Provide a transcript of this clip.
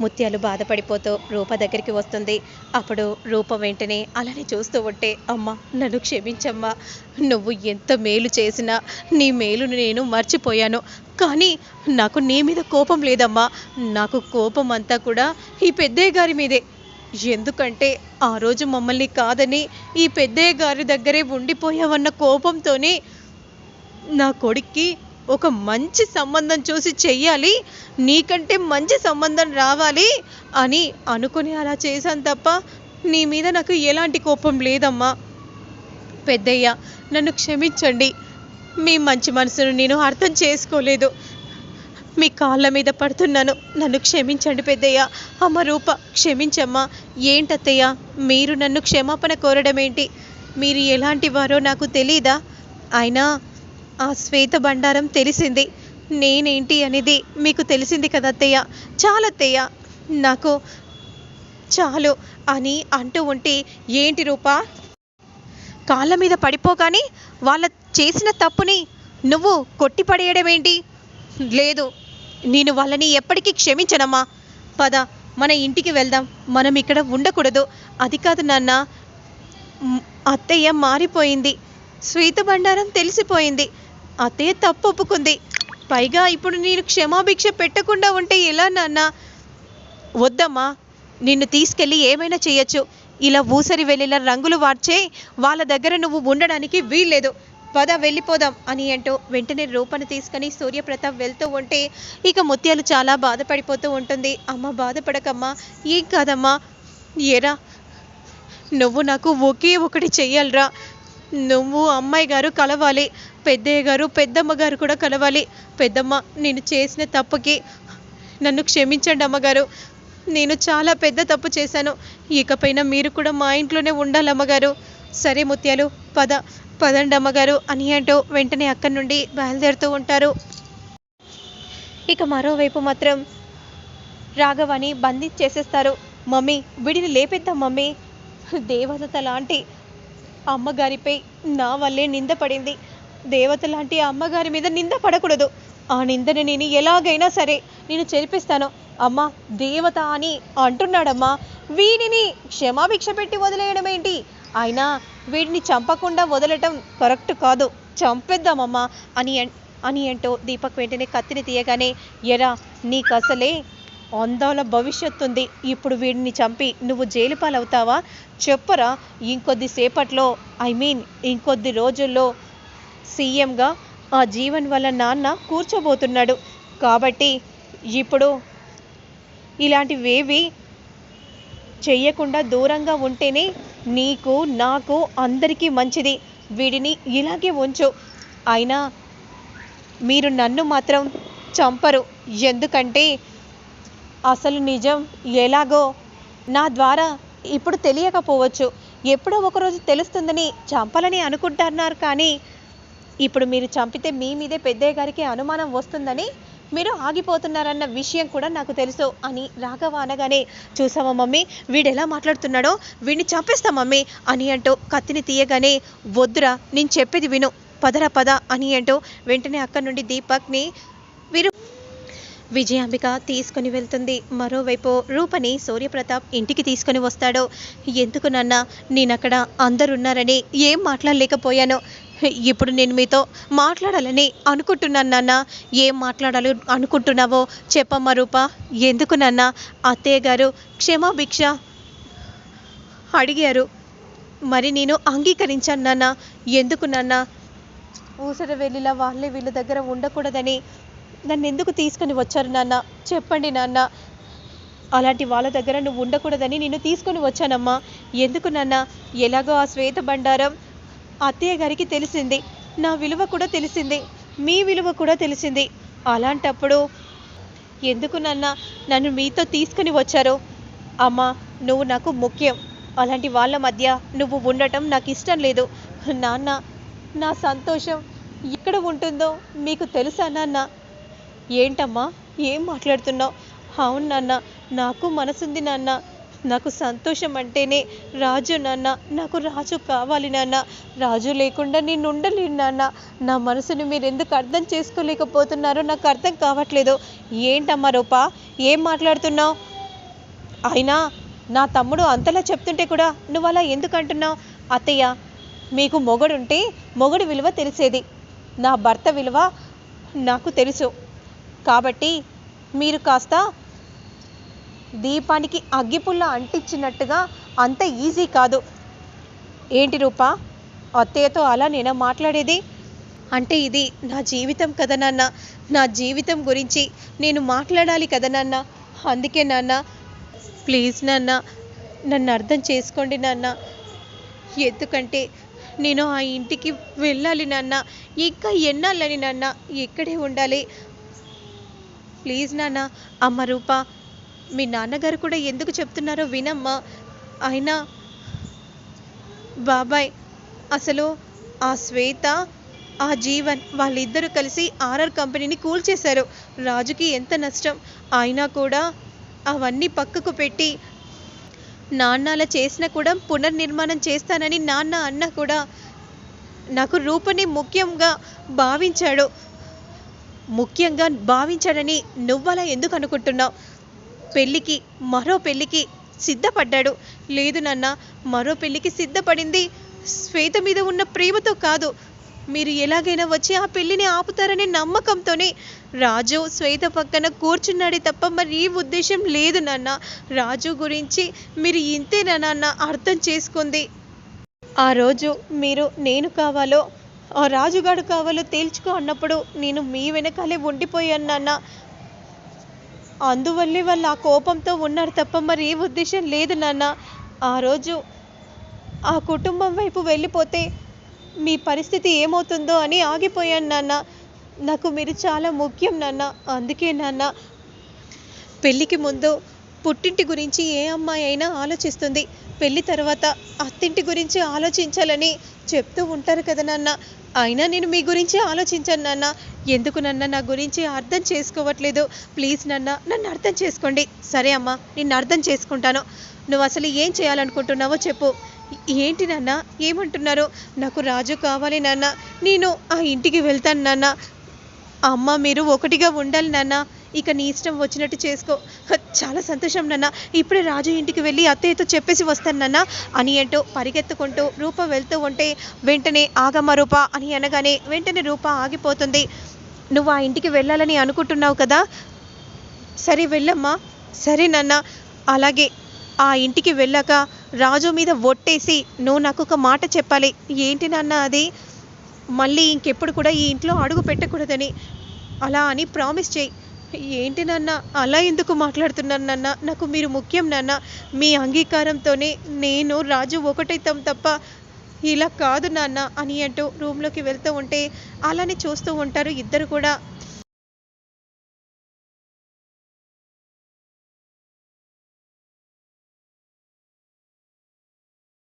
ముత్యాలు బాధపడిపోతూ రూప దగ్గరికి వస్తుంది. అప్పుడు రూప వెంటనే అలానే చూస్తూ ఉంటే అమ్మ నన్ను క్షమించమ్మా. నువ్వు ఎంత మేలు చేసినా నీ మేలును నేను మర్చిపోయాను. కానీ నాకు నీ మీద కోపం లేదమ్మా. నాకు కోపం అంతా కూడా ఈ పెద్దయ్య గారి మీదే. ఎందుకంటే ఆ రోజు మమ్మల్ని కాదని ఈ పెద్దయ్య గారి దగ్గరే ఉండిపోయావన్న కోపంతోనే నా కొడుక్కి ఒక మంచి సంబంధం చూసి చెయ్యాలి నీకంటే మంచి సంబంధం రావాలి అని అనుకుని అలా చేశాను తప్ప నీ మీద నాకు ఎలాంటి కోపం లేదమ్మా. పెద్దయ్య నన్ను క్షమించండి. మీ మంచి మనసును నేను అర్థం చేసుకోలేదు. మీ కాళ్ళ మీద పడుతున్నాను. నన్ను క్షమించండి పెద్దయ్య. అమ్మ రూప క్షమించమ్మా. ఏంటత్తయ్య మీరు నన్ను క్షమాపణ కోరడం ఏంటి మీరు ఎలాంటి వారో నాకు తెలీదా? అయినా ఆ శ్వేత బండారం తెలిసింది. నేనేంటి అనేది మీకు తెలిసింది కదా అత్తయ్య? చాలు అత్తయ్య. నాకు చాలు అని అంటూ ఉంటే ఏంటి రూపా? కాళ్ళ మీద పడిపోగానే వాళ్ళ చేసిన తప్పుని నువ్వు కొట్టి పడేయడం ఏంటి లేదు నేను వాళ్ళని ఎప్పటికీ క్షమించనమ్మా. పద మన ఇంటికి వెళ్దాం. మనం ఇక్కడ ఉండకూడదు. అది కాదు నాన్న. అత్తయ్య మారిపోయింది. శ్వేత బండారం తెలిసిపోయింది. అతే తప్పు ఒప్పుకుంది పైగా ఇప్పుడు నేను క్షమాభిక్ష పెట్టకుండా ఉంటే ఎలా నాన్న? వద్దమ్మా నిన్ను తీసుకెళ్ళి ఏమైనా చేయొచ్చు. ఇలా ఊసరి వెళ్ళేలా రంగులు వార్చే వాళ్ళ దగ్గర నువ్వు ఉండడానికి వీల్లేదు. పద వెళ్ళిపోదాం అని అంటూ వెంటనే రూపను తీసుకొని సూర్యప్రతాప్ వెళ్తూ ఉంటే ఇక ముత్యాలు చాలా బాధపడిపోతూ ఉంటుంది. అమ్మ బాధపడకమ్మా. ఏం కాదమ్మా? ఏరా నువ్వు నాకు ఒకే ఒకటి చెయ్యాలరా. నువ్వు అమ్మాయి గారు కలవాలి పెద్దయ్య గారు పెద్దమ్మ గారు కూడా కలవాలి. పెద్దమ్మ నేను చేసిన తప్పుకి నన్ను క్షమించండి అమ్మగారు. నేను చాలా పెద్ద తప్పు చేశాను. ఇకపైన మీరు కూడా మా ఇంట్లోనే ఉండాలి అమ్మగారు. సరే ముత్యాలు పద పదండి అమ్మగారు అని అంటూ వెంటనే అక్కడి నుండి బయలుదేరుతూ ఉంటారు. ఇక మరోవైపు మాత్రం రాఘవని బంధించేసేస్తారు మమ్మీ విడిని లేపేద్దాం మమ్మీ. దేవదత లాంటి అమ్మగారిపై నా వల్లే నింద పడింది. దేవత లాంటి అమ్మగారి మీద నింద పడకూడదు. ఆ నిందని నేను ఎలాగైనా సరే నేను చెరిపిస్తాను. అమ్మ దేవత అని అంటున్నాడమ్మా. వీడిని క్షమాభిక్ష పెట్టి వదిలేయడం ఏంటి? అయినా వీడిని చంపకుండా వదలటం కరెక్ట్ కాదు. చంపేద్దామమ్మా అని అని అంటూ దీపక్ వెంటనే కత్తిని తీయగానే ఎరా నీకు అసలే అందాల భవిష్యత్తు ఉంది. ఇప్పుడు వీడిని చంపి నువ్వు జైలు పాలవుతావా? చెప్పరా ఇంకొద్ది సేపట్లో ఐ మీన్ ఇంకొద్ది రోజుల్లో సీఎంగా ఆ జీవన్ వల్ల నాన్న కూర్చోబోతున్నాడు. కాబట్టి ఇప్పుడు ఇలాంటివేవి చెయ్యకుండా దూరంగా ఉంటేనే నీకు నాకు అందరికీ మంచిది. వీడిని ఇలాగే ఉంచు. అయినా మీరు నన్ను మాత్రం చంపరు. ఎందుకంటే అసలు నిజం ఎలాగో నా ద్వారా ఇప్పుడు తెలియకపోవచ్చు. ఎప్పుడో ఒకరోజు తెలుస్తుందని చంపాలని అనుకుంటున్నారు కానీ ఇప్పుడు మీరు చంపితే మీ మీదే పెద్దయ్య గారికి అనుమానం వస్తుందని మీరు ఆగిపోతున్నారన్న విషయం కూడా నాకు తెలుసు అని రాఘవ అనగానే చూసావా మమ్మీ వీడు ఎలా మాట్లాడుతున్నాడో? వీడిని చంపేస్తా మమ్మీ అని అంటూ కత్తిని తీయగానే వద్దురా నేను చెప్పేది విను. పదరా పద అని అంటూ వెంటనే అక్కడి నుండి దీపక్ని వీరు విజయాంబిక తీసుకుని వెళ్తుంది. మరోవైపు రూపని సూర్యప్రతాప్ ఇంటికి తీసుకుని వస్తాడు. ఎందుకు నాన్న? నేనక్కడ అందరున్నారని ఏం మాట్లాడలేకపోయాను. ఇప్పుడు నేను మీతో మాట్లాడాలని అనుకుంటున్నాను నాన్న. ఏం మాట్లాడాలి అనుకుంటున్నావో చెప్పమ్మా రూప. ఎందుకు నాన్న? అత్తయ్య గారు క్షమాభిక్ష అడిగారు. మరి నేను అంగీకరించాను నాన్న. ఎందుకు నాన్న? ఊసర వెళ్ళిలా వాళ్ళే వీళ్ళ దగ్గర ఉండకూడదని నన్ను ఎందుకు తీసుకొని వచ్చారు నాన్న? చెప్పండి నాన్న. అలాంటి వాళ్ళ దగ్గర నువ్వు ఉండకూడదని నిన్ను తీసుకొని వచ్చానమ్మా. ఎందుకు నాన్న? ఎలాగో ఆ శ్వేత బండారం అత్తయ్య గారికి తెలిసింది. నా విలువ కూడా తెలిసింది. మీ విలువ కూడా తెలిసింది. అలాంటప్పుడు ఎందుకు నాన్న నన్ను మీతో తీసుకుని వచ్చారు? అమ్మా నువ్వు నాకు ముఖ్యం. అలాంటి వాళ్ళ మధ్య నువ్వు ఉండటం నాకు ఇష్టం లేదు. నాన్న నా సంతోషం ఎక్కడ ఉంటుందో మీకు తెలుసా నాన్న? ఏంటమ్మా? ఏం మాట్లాడుతున్నావు? అవును నాన్న నాకు మనసుంది నాన్న. నాకు సంతోషం అంటేనే రాజు నాన్న నాకు రాజు కావాలి నాన్న. రాజు లేకుండా నేను ఉండలేను నాన్న. నా మనసుని మీరు ఎందుకు అర్థం చేసుకోలేకపోతున్నారో నాకు అర్థం కావట్లేదు. ఏంటమ్మా రూపా? ఏం మాట్లాడుతున్నావు? అయినా నా తమ్ముడు అంతలా చెప్తుంటే కూడా నువ్వు అలా ఎందుకు అంటున్నావు? అత్తయ్య మీకు మొగడుంటే మొగడు విలువ తెలిసేది. నా భర్త విలువ నాకు తెలుసు. కాబట్టి మీరు కాస్త దీపానికి అగ్గిపుల్ల అంటించినట్టుగా అంత ఈజీ కాదు. ఏంటి రూపా? అత్తయ్యతో అలా నేను మాట్లాడేది? అంటే ఇది నా జీవితం కదా నాన్న. నా జీవితం గురించి నేను మాట్లాడాలి కదా నాన్న. అందుకే నాన్న. ప్లీజ్ నాన్న నన్ను అర్థం చేసుకోండి నాన్న. ఎందుకంటే నేను ఆ ఇంటికి వెళ్ళాలి నాన్న. ఇంకా ఎన్నాళ్ళని నాన్న? ఇక్కడే ఉండాలి. ప్లీజ్ నాన్న అమ్మ రూప మీ నాన్నగారు కూడా ఎందుకు చెప్తున్నారో వినమ్మా. అయినా బాబాయ్ అసలు ఆ శ్వేత ఆ జీవన్ వాళ్ళిద్దరూ కలిసి ఆర్ఆర్ కంపెనీని కూల్చేశారు. రాజుకి ఎంత నష్టం. అయినా కూడా అవన్నీ పక్కకు పెట్టి నాన్న అలా చేసినా కూడా పునర్నిర్మాణం చేస్తానని నాన్న అన్న కూడా నాకు రూపని ముఖ్యంగా భావించాడు. ముఖ్యంగా భావించాడని నువ్వలా ఎందుకు అనుకుంటున్నావు? పెళ్ళికి మరో పెళ్ళికి సిద్ధపడ్డాడు. లేదు నాన్న మరో పెళ్ళికి సిద్ధపడింది శ్వేత మీద ఉన్న ప్రేమతో కాదు. మీరు ఎలాగైనా వచ్చి ఆ పెళ్ళిని ఆపుతారనే నమ్మకంతోనే రాజు శ్వేత పక్కన కూర్చున్నాడే తప్ప మరి ఈ ఉద్దేశం లేదు నాన్న. రాజు గురించి మీరు ఇంతేనా నాన్న అర్థం చేసుకుంది? ఆ రోజు మీరు నేను కావాలో ఆ రాజుగాడు కావాలో తేల్చుకో అన్నప్పుడు నేను మీ వెనకాలే ఉండిపోయాను నాన్న. అందువల్లే వాళ్ళు ఆ కోపంతో ఉన్నారు తప్ప మరి ఏ ఉద్దేశం లేదు నాన్న. ఆ రోజు ఆ కుటుంబం వైపు వెళ్ళిపోతే మీ పరిస్థితి ఏమవుతుందో అని ఆగిపోయాను నాన్న. నాకు మీరు చాలా ముఖ్యం నాన్న. అందుకే నాన్న పెళ్ళికి ముందు పుట్టింటి గురించి ఏ అమ్మాయి అయినా ఆలోచిస్తుంది. పెళ్ళి తర్వాత అత్తింటి గురించి ఆలోచించాలని చెప్తూ ఉంటారు కదా నాన్న. అయినా నేను మీ గురించి ఆలోచించాను నాన్న. ఎందుకు నన్న? నా గురించి అర్థం చేసుకోవట్లేదు. ప్లీజ్ నాన్న నన్ను అర్థం చేసుకోండి. సరే అమ్మా నిన్ను అర్థం చేసుకుంటాను. నువ్వు అసలు ఏం చేయాలనుకుంటున్నావో చెప్పు. ఏంటి నాన్న? ఏమంటున్నారు? నాకు రాజు కావాలి నాన్న. నేను ఆ ఇంటికి వెళ్తాను నాన్న. అమ్మ మీరు ఒకటిగా ఉండాలి నాన్న. ఇక నీ ఇష్టం వచ్చినట్టు చేసుకో. చాలా సంతోషం నాన్న. ఇప్పుడే రాజు ఇంటికి వెళ్ళి అత్తయ్యతో చెప్పేసి వస్తాను నాన్న. అని అంటూ పరిగెత్తుకుంటూ రూప వెళ్తూ ఉంటే వెంటనే ఆగమ్మ రూప అని అనగానే వెంటనే రూప ఆగిపోతుంది. నువ్వు ఆ ఇంటికి వెళ్ళాలని అనుకుంటున్నావు కదా? సరే వెళ్ళమ్మా. సరే నాన్న. అలాగే ఆ ఇంటికి వెళ్ళాక రాజు మీద ఒట్టేసి నువ్వు నాకు ఒక మాట చెప్పాలి. ఏంటి నాన్న అది? మళ్ళీ ఇంకెప్పుడు కూడా ఈ ఇంట్లో అడుగు పెట్టకూడదని. అలా అని ప్రామిస్ చేయి. ఏంటి నాన్న? అలా ఎందుకు మాట్లాడుతున్నాను నాన్న? నాకు మీరు ముఖ్యం నాన్న. మీ అంగీకారంతోనే నేను రాజు ఒకటైతాం తప్ప ఇలా కాదు నాన్న అని అంటూ రూమ్లోకి వెళ్తూ ఉంటే అలానే చూస్తూ ఉంటారు ఇద్దరు కూడా.